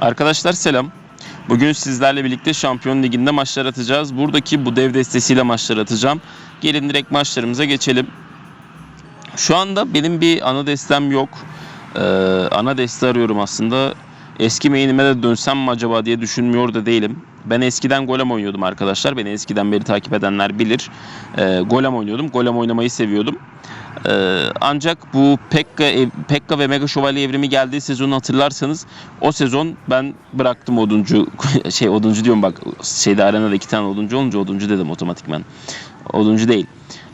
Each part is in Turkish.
Arkadaşlar selam. Bugün sizlerle birlikte Şampiyon Ligi'nde maçlar atacağız. Buradaki bu dev destesiyle maçlar atacağım. Gelin direkt maçlarımıza geçelim. Şu anda benim bir ana destem yok. Ee, ana deste arıyorum aslında. Eski main'ime de dönsem mi acaba diye düşünmüyor da değilim. Ben eskiden golem oynuyordum arkadaşlar. Beni eskiden beri takip edenler bilir. Ee, golem oynuyordum. Golem oynamayı seviyordum. Ee, ancak bu Pekka, Pekka ve Mega Şövalye evrimi geldiği sezonu hatırlarsanız o sezon ben bıraktım oduncu şey oduncu diyorum bak şeyde arenada iki tane oduncu olunca oduncu dedim otomatikman. Oduncu değil.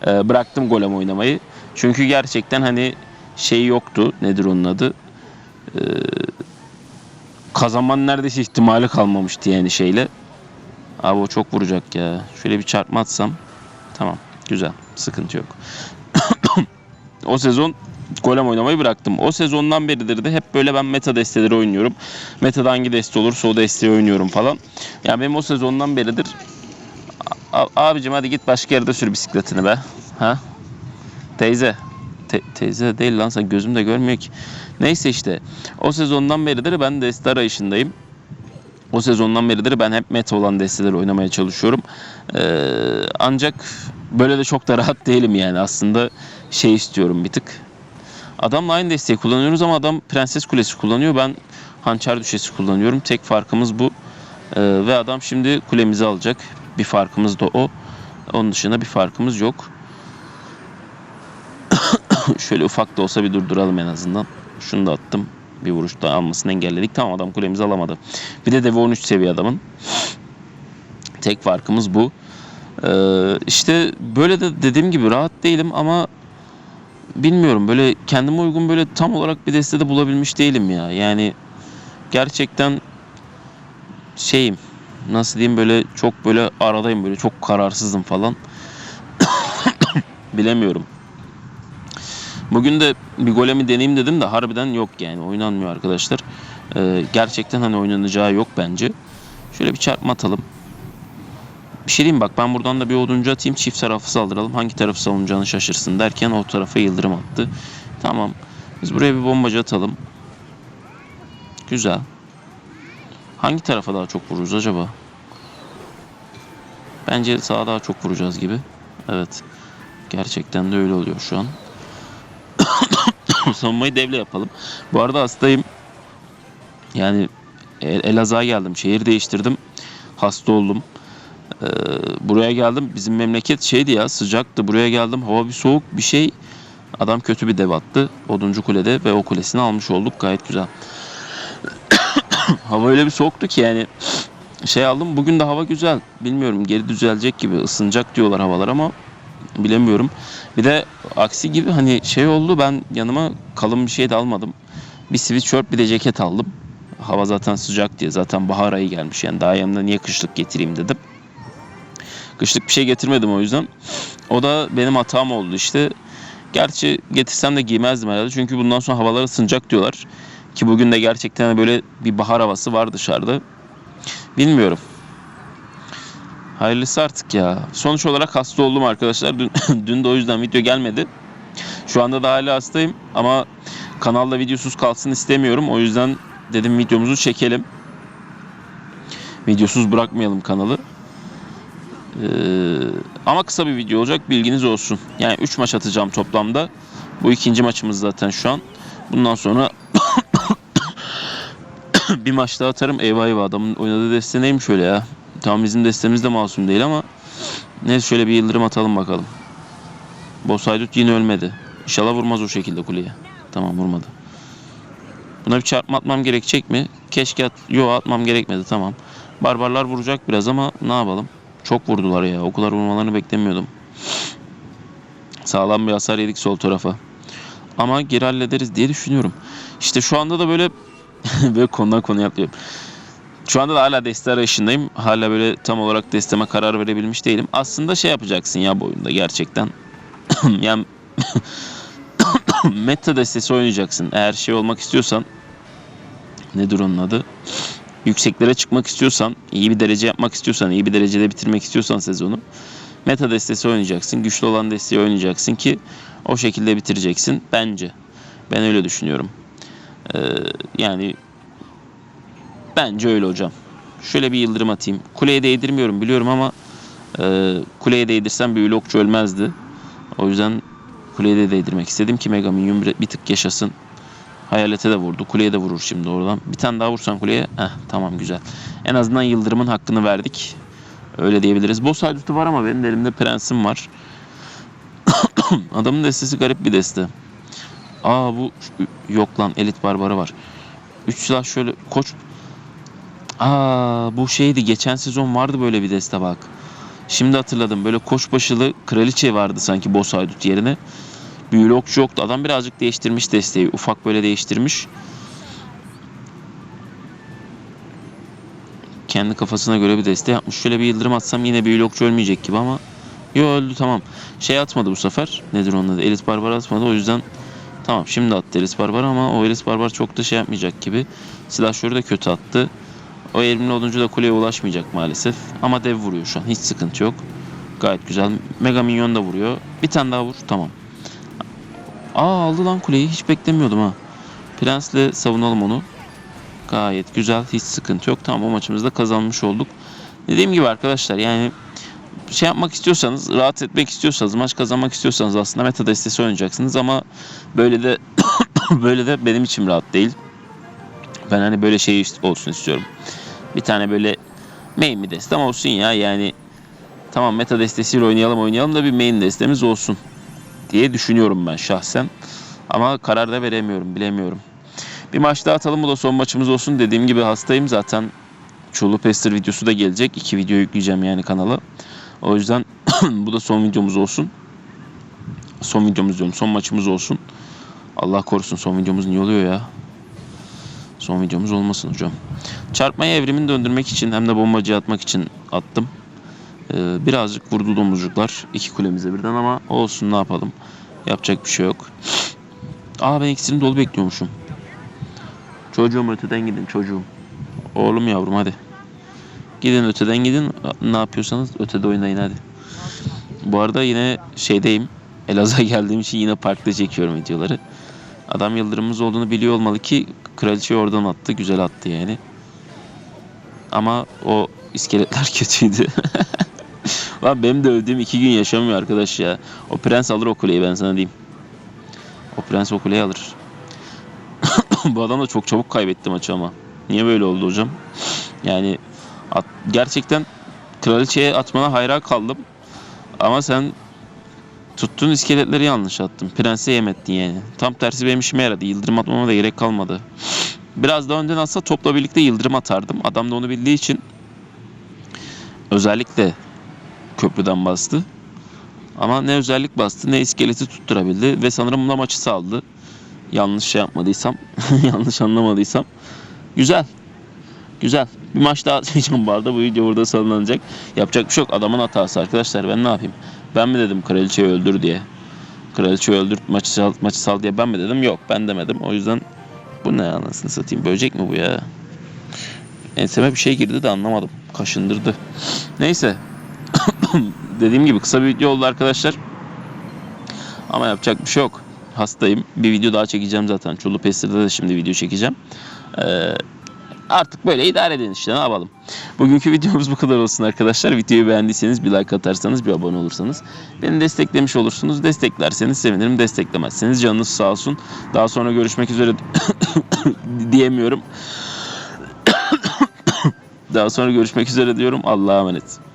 Ee, bıraktım golem oynamayı. Çünkü gerçekten hani şey yoktu. Nedir onun adı? Ee, kazanmanın neredeyse ihtimali kalmamıştı yani şeyle. Abi o çok vuracak ya. Şöyle bir çarpma atsam. Tamam. Güzel. Sıkıntı yok. O sezon golem oynamayı bıraktım. O sezondan beridir de hep böyle ben meta desteleri oynuyorum. Metada hangi deste olursa o desteği oynuyorum falan. Yani benim o sezondan beridir A- abicim hadi git başka yerde sür bisikletini be. Ha? Teyze. Te- teyze değil lan sen gözüm de görmüyor ki. Neyse işte. O sezondan beridir ben deste arayışındayım. O sezondan beridir ben hep meta olan desteleri oynamaya çalışıyorum. Ee, ancak böyle de çok da rahat değilim yani. Aslında şey istiyorum bir tık. Adamla aynı desteği kullanıyoruz ama adam Prenses Kulesi kullanıyor. Ben Hançer Düşesi kullanıyorum. Tek farkımız bu. Ee, ve adam şimdi kulemizi alacak. Bir farkımız da o. Onun dışında bir farkımız yok. Şöyle ufak da olsa bir durduralım en azından. Şunu da attım. Bir vuruş daha almasını engelledik. Tamam adam kulemizi alamadı. Bir de Deve 13 seviye adamın. Tek farkımız bu. Ee, işte böyle de dediğim gibi rahat değilim ama bilmiyorum böyle kendime uygun böyle tam olarak bir destede bulabilmiş değilim ya. Yani gerçekten şeyim nasıl diyeyim böyle çok böyle aradayım böyle çok kararsızım falan. Bilemiyorum. Bugün de bir golemi deneyeyim dedim de harbiden yok yani oynanmıyor arkadaşlar. Ee, gerçekten hani oynanacağı yok bence. Şöyle bir çarpma atalım. Bir şey diyeyim bak ben buradan da bir oduncu atayım çift tarafı saldıralım. Hangi tarafı savunacağını şaşırsın derken o tarafa yıldırım attı. Tamam. Biz buraya bir bombacı atalım. Güzel. Hangi tarafa daha çok vururuz acaba? Bence sağa daha çok vuracağız gibi. Evet. Gerçekten de öyle oluyor şu an. Savunmayı devle yapalım. Bu arada hastayım. Yani El- Elazığ'a geldim. Şehir değiştirdim. Hasta oldum. Ee, buraya geldim. Bizim memleket şeydi ya sıcaktı. Buraya geldim. Hava bir soğuk bir şey. Adam kötü bir dev attı. Oduncu kulede ve o kulesini almış olduk. Gayet güzel. hava öyle bir soğuktu ki yani şey aldım. Bugün de hava güzel. Bilmiyorum geri düzelecek gibi ısınacak diyorlar havalar ama bilemiyorum. Bir de aksi gibi hani şey oldu ben yanıma kalın bir şey de almadım. Bir sweatshirt bir de ceket aldım. Hava zaten sıcak diye zaten bahar ayı gelmiş yani daha yanımda niye kışlık getireyim dedim. Kışlık bir şey getirmedim o yüzden. O da benim hatam oldu işte. Gerçi getirsem de giymezdim herhalde çünkü bundan sonra havalar ısınacak diyorlar. Ki bugün de gerçekten böyle bir bahar havası var dışarıda. Bilmiyorum. Hayırlısı artık ya. Sonuç olarak hasta oldum arkadaşlar. Dün, dün de o yüzden video gelmedi. Şu anda da hala hastayım ama kanalda videosuz kalsın istemiyorum. O yüzden dedim videomuzu çekelim. Videosuz bırakmayalım kanalı. Ee, ama kısa bir video olacak bilginiz olsun. Yani 3 maç atacağım toplamda. Bu ikinci maçımız zaten şu an. Bundan sonra bir maç daha atarım. Eyvah eyvah adamın oynadığı deste neymiş öyle ya. Tamam bizim destemiz de masum değil ama neyse şöyle bir yıldırım atalım bakalım. Boss Haydut yine ölmedi. İnşallah vurmaz o şekilde kuleye. Tamam vurmadı. Buna bir çarpma atmam gerekecek mi? Keşke at... Yo atmam gerekmedi tamam. Barbarlar vuracak biraz ama ne yapalım? Çok vurdular ya. O kadar vurmalarını beklemiyordum. Sağlam bir hasar yedik sol tarafa. Ama geri hallederiz diye düşünüyorum. İşte şu anda da böyle böyle konudan konuya atlıyorum. Şu anda da hala deste arayışındayım. Hala böyle tam olarak desteme karar verebilmiş değilim. Aslında şey yapacaksın ya bu oyunda gerçekten. yani meta destesi oynayacaksın. Eğer şey olmak istiyorsan nedir onun adı? Yükseklere çıkmak istiyorsan, iyi bir derece yapmak istiyorsan, iyi bir derecede bitirmek istiyorsan sezonu meta destesi oynayacaksın. Güçlü olan desteği oynayacaksın ki o şekilde bitireceksin bence. Ben öyle düşünüyorum. Ee, yani Bence öyle hocam. Şöyle bir yıldırım atayım. Kuleye değdirmiyorum biliyorum ama e, kuleye değdirsem bir vlogçu ölmezdi. O yüzden kuleye de değdirmek istedim ki Mega Minyon bir, bir tık yaşasın. Hayalete de vurdu. Kuleye de vurur şimdi oradan. Bir tane daha vursan kuleye. Heh, tamam güzel. En azından yıldırımın hakkını verdik. Öyle diyebiliriz. Boss haydut'u var ama benim de elimde prensim var. Adamın destesi garip bir deste. Aa bu yok lan elit barbarı var. Üç silah şöyle koç. Aa bu şeydi geçen sezon vardı böyle bir deste bak. Şimdi hatırladım böyle koçbaşılı kraliçe vardı sanki boss haydut yerine. Büyülü okçu yoktu. Adam birazcık değiştirmiş desteği. Ufak böyle değiştirmiş. Kendi kafasına göre bir deste yapmış. Şöyle bir yıldırım atsam yine büyülü okçu ölmeyecek gibi ama Yo öldü tamam. Şey atmadı bu sefer. Nedir onun adı? Elis Barbar atmadı. O yüzden tamam şimdi attı Elis Barbar ama o Elis Barbar çok da şey yapmayacak gibi. Silahşörü de kötü attı. O elimli olunca da kuleye ulaşmayacak maalesef. Ama dev vuruyor şu an. Hiç sıkıntı yok. Gayet güzel. Mega Minyon da vuruyor. Bir tane daha vur. Tamam. Aa aldı lan kuleyi. Hiç beklemiyordum ha. Prens'le savunalım onu. Gayet güzel. Hiç sıkıntı yok. Tamam o maçımızda kazanmış olduk. Dediğim gibi arkadaşlar yani şey yapmak istiyorsanız, rahat etmek istiyorsanız, maç kazanmak istiyorsanız aslında meta destesi oynayacaksınız ama böyle de böyle de benim için rahat değil. Ben hani böyle şey olsun istiyorum. Bir tane böyle main bir destem olsun ya yani tamam meta destesiyle oynayalım oynayalım da bir main destemiz olsun diye düşünüyorum ben şahsen. Ama karar da veremiyorum, bilemiyorum. Bir maç daha atalım bu da son maçımız olsun. Dediğim gibi hastayım zaten. Çulu Pester videosu da gelecek. İki video yükleyeceğim yani kanala. O yüzden bu da son videomuz olsun. Son videomuz diyorum. Son maçımız olsun. Allah korusun son videomuz niye oluyor ya? Son videomuz olmasın hocam. Çarpmayı evrimini döndürmek için hem de bombacı atmak için attım. Ee, birazcık vurdu domuzcuklar. iki kulemize birden ama olsun ne yapalım. Yapacak bir şey yok. Aa ben ikisini dolu bekliyormuşum. Çocuğum öteden gidin çocuğum. Oğlum yavrum hadi. Gidin öteden gidin. Ne yapıyorsanız ötede oynayın hadi. Bu arada yine şeydeyim. Elazığ'a geldiğim için yine parkta çekiyorum videoları. Adam yıldırımımız olduğunu biliyor olmalı ki kraliçeyi oradan attı. Güzel attı yani. Ama o iskeletler kötüydü. Lan benim de öldüğüm iki gün yaşamıyor arkadaş ya. O prens alır o kuleyi ben sana diyeyim. O prens o kuleyi alır. Bu adam da çok çabuk kaybetti maçı ama. Niye böyle oldu hocam? Yani at, gerçekten kraliçeye atmana hayran kaldım. Ama sen tuttuğun iskeletleri yanlış attın. Prense yemettin yani. Tam tersi benim işime yaradı. Yıldırım atmama da gerek kalmadı. Biraz daha önden atsa topla birlikte yıldırım atardım. Adam da onu bildiği için özellikle köprüden bastı. Ama ne özellik bastı ne iskeleti tutturabildi ve sanırım buna maçı saldı. Yanlış şey yapmadıysam, yanlış anlamadıysam. Güzel. Güzel. Bir maç daha atmayacağım bu arada. Bu video burada salınacak. Yapacak bir şey yok. Adamın hatası arkadaşlar. Ben ne yapayım? Ben mi dedim kraliçeyi öldür diye? Kraliçeyi öldür maçı sal, maçı sal diye ben mi dedim? Yok ben demedim. O yüzden bu ne anasını satayım? Böcek mi bu ya? Enseme bir şey girdi de anlamadım. Kaşındırdı. Neyse. Dediğim gibi kısa bir video oldu arkadaşlar. Ama yapacak bir şey yok. Hastayım. Bir video daha çekeceğim zaten. Çulu Pester'da da şimdi video çekeceğim. Ee, artık böyle idare edin işte ne yapalım. Bugünkü videomuz bu kadar olsun arkadaşlar. Videoyu beğendiyseniz bir like atarsanız bir abone olursanız beni desteklemiş olursunuz. Desteklerseniz sevinirim. Desteklemezseniz canınız sağ olsun. Daha sonra görüşmek üzere diyemiyorum. Daha sonra görüşmek üzere diyorum. Allah'a emanet.